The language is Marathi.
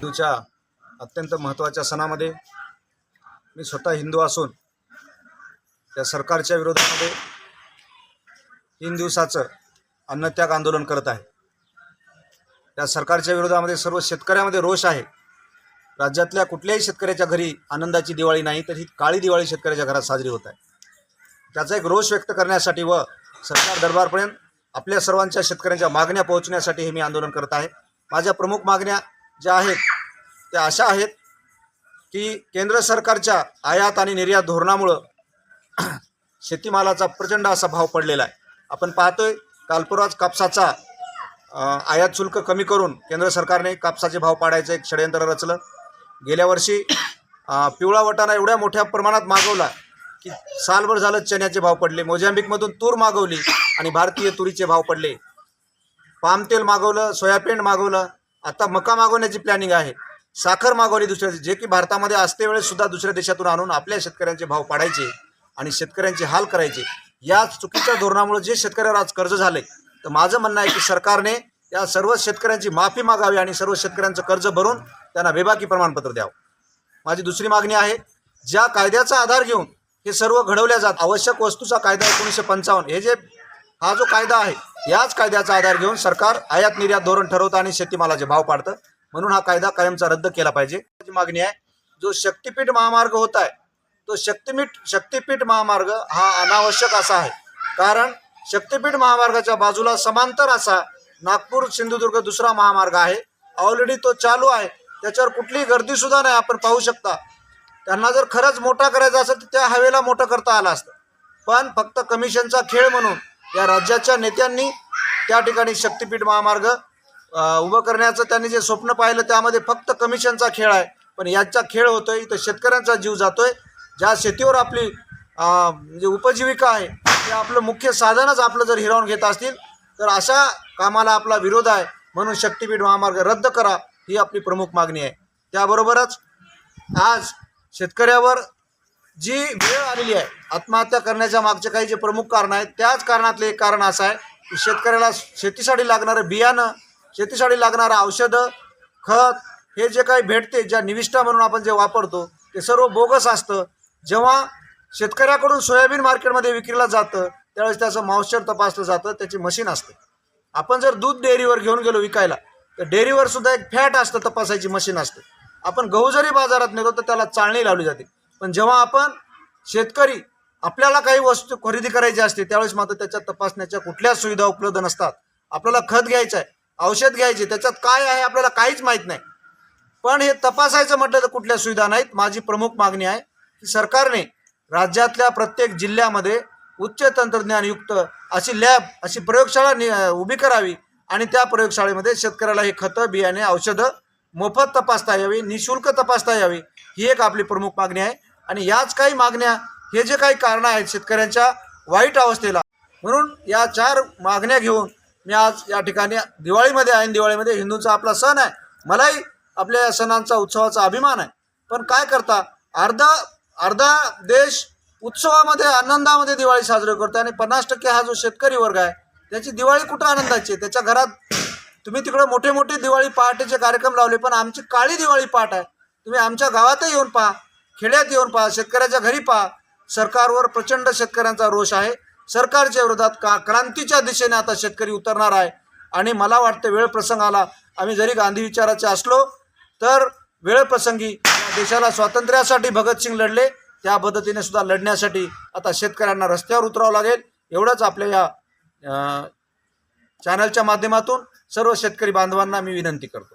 हिंदूच्या अत्यंत महत्त्वाच्या सणामध्ये मी स्वतः हिंदू असून त्या सरकारच्या विरोधामध्ये तीन दिवसाचं अन्नत्याग आंदोलन करत आहे. त्या सरकारच्या विरोधामध्ये सर्व शेतकऱ्यामध्ये रोष आहे. राज्यातल्या कुठल्याही शेतकऱ्याच्या घरी आनंदाची दिवाळी नाही तर ही काळी दिवाळी शेतकऱ्याच्या घरात साजरी होत आहे. त्याचा एक रोष व्यक्त करण्यासाठी व सरकार दरबारपर्यंत आपल्या सर्वांच्या शेतकऱ्यांच्या मागण्या पोहोचण्यासाठी हे मी आंदोलन करत आहे. माझ्या प्रमुख मागण्या ज्या आहेत त्या अशा आहेत की केंद्र सरकारच्या आयात आणि निर्यात धोरणामुळं शेतीमालाचा प्रचंड असा भाव पडलेला आहे. आपण पाहतोय कालपुराज कापसाचा आयात शुल्क कमी करून केंद्र सरकारने कापसाचे भाव पाडायचं एक षडयंत्र रचलं. गेल्या वर्षी पिवळा वटाणा एवढ्या मोठ्या प्रमाणात मागवला की सालभर झालं चण्याचे भाव पडले. मोझांबिकमधून तूर मागवली आणि भारतीय तुरीचे भाव पडले. पाम तेल मागवलं सोयाबीन मागवलं. आता मका मागवण्याची प्लॅनिंग आहे. साखर मागवली दुसऱ्या जे की भारतामध्ये असते वेळेस सुद्धा दुसऱ्या देशातून आणून आपल्या शेतकऱ्यांचे भाव पाडायचे आणि शेतकऱ्यांचे हाल करायचे. या चुकीच्या धोरणामुळे जे शेतकऱ्यावर आज कर्ज झाले तर माझं म्हणणं आहे की सरकारने या सर्व शेतकऱ्यांची माफी मागावी आणि सर्व शेतकऱ्यांचं कर्ज भरून त्यांना बेबाकी प्रमाणपत्र द्यावं. माझी दुसरी मागणी आहे ज्या कायद्याचा आधार घेऊन हे सर्व घडवल्या जात आवश्यक वस्तूचा कायदा एकोणीसशे पंचावन्न. हे जे हा जो कायदा आहे याच कायद्याचा आधार घेऊन सरकार आयात निर्यात धोरण ठरवतं आणि शेतीमालाचे भाव पाडतं. म्हणून हा कायदा कायमचा रद्द केला पाहिजे. मागणी आहे जो शक्तीपीठ महामार्ग होत आहे तो शक्तिपीठ शक्तीपीठ महामार्ग हा अनावश्यक असा आहे. कारण शक्तीपीठ महामार्गाच्या बाजूला समांतर असा नागपूर सिंधुदुर्ग दुसरा महामार्ग आहे. ऑलरेडी तो चालू आहे. त्याच्यावर कुठलीही गर्दी सुद्धा नाही. आपण पाहू शकता त्यांना जर खरंच मोठा करायचा असेल तर त्या हवेला मोठं करता आलं असतं. पण फक्त कमिशनचा खेळ म्हणून या राज्याच्या नेत्यांनी त्या ठिकाणी शक्तीपीठ महामार्ग उभं करण्याचं त्यांनी जे स्वप्न पाहिलं त्यामध्ये फक्त कमिशनचा खेळ आहे. पण याचा खेळ होतोय इथं शेतकऱ्यांचा जीव जातोय. ज्या शेतीवर आपली म्हणजे उपजीविका आहे ते आपलं मुख्य साधनच आपलं जर हिरावून घेत असतील तर अशा कामाला आपला विरोध आहे. म्हणून शक्तीपीठ महामार्ग रद्द करा ही आपली प्रमुख मागणी आहे. त्याबरोबरच आज शेतकऱ्यावर जी वेळ आलेली आहे आत्महत्या करण्याच्या मागचे काही जे प्रमुख कारण आहेत त्याच कारणातले एक कारण असं आहे की शेतकऱ्याला शेतीसाठी लागणारं बियाणं शेतीसाठी लागणारं औषधं खत हे जे काही भेटते ज्या निविष्ठा म्हणून आपण जे वापरतो ते सर्व बोगस असतं. जेव्हा शेतकऱ्याकडून सोयाबीन मार्केटमध्ये विक्रीला जातं त्यावेळेस त्याचं मॉइश्चर तपासलं जातं त्याची मशीन असते. आपण जर दूध डेअरीवर घेऊन गेलो विकायला तर डेअरीवर सुद्धा एक फॅट असतं तपासायची मशीन असते. आपण गहू जरी बाजारात नेतो तर त्याला चाळणी लावली जाते. पण जेव्हा आपण शेतकरी आपल्याला काही वस्तू खरेदी करायची असते त्यावेळेस मात्र त्याच्या तपासण्याच्या कुठल्याच सुविधा उपलब्ध नसतात. आपल्याला खत घ्यायचं आहे औषध घ्यायचे त्याच्यात काय आहे आपल्याला काहीच माहीत नाही. पण हे तपासायचं म्हटलं तर कुठल्या सुविधा नाहीत. माझी प्रमुख मागणी आहे की सरकारने राज्यातल्या प्रत्येक जिल्ह्यामध्ये उच्च तंत्रज्ञानयुक्त अशी लॅब अशी प्रयोगशाळा नि उभी करावी आणि त्या प्रयोगशाळेमध्ये शेतकऱ्याला हे खतं बियाणे औषधं मोफत तपासता यावी निशुल्क तपासता यावी ही एक आपली प्रमुख मागणी आहे. आणि याच काही मागण्या हे जे काही कारणं आहेत शेतकऱ्यांच्या वाईट अवस्थेला म्हणून या चार मागण्या घेऊन मी आज या ठिकाणी दिवाळीमध्ये आहे दिवाळीमध्ये हिंदूंचा आपला सण आहे. मलाही आपल्या या सणांचा उत्सवाचा अभिमान आहे. पण काय करता अर्धा अर्धा देश उत्सवामध्ये आनंदामध्ये दिवाळी साजरी करतो आणि पन्नास टक्के हा जो शेतकरी वर्ग आहे त्याची दिवाळी कुठं आनंदाची आहे? त्याच्या घरात तुम्ही तिकडं मोठे मोठे दिवाळी पहाटेचे कार्यक्रम लावले पण आमची काळी दिवाळी पहाट आहे. तुम्ही आमच्या गावातही येऊन पहा खेड्यात येऊन पहा शेतकऱ्याच्या घरी पहा. सरकारवर प्रचंड शेतकऱ्यांचा रोष आहे. सरकारच्या विरोधात का क्रांतीच्या दिशेने आता शेतकरी उतरणार आहे? आणि मला वाटतं वेळ प्रसंग आला आम्ही जरी गांधी विचाराचे असलो तर वेळ प्रसंगी देशाला स्वातंत्र्यासाठी भगतसिंग लढले त्या पद्धतीने सुद्धा लढण्यासाठी आता शेतकऱ्यांना रस्त्यावर उतरावं लागेल. एवढंच आपल्या या चॅनलच्या माध्यमातून सर्व शेतकरी बांधवांना मी विनंती करतो.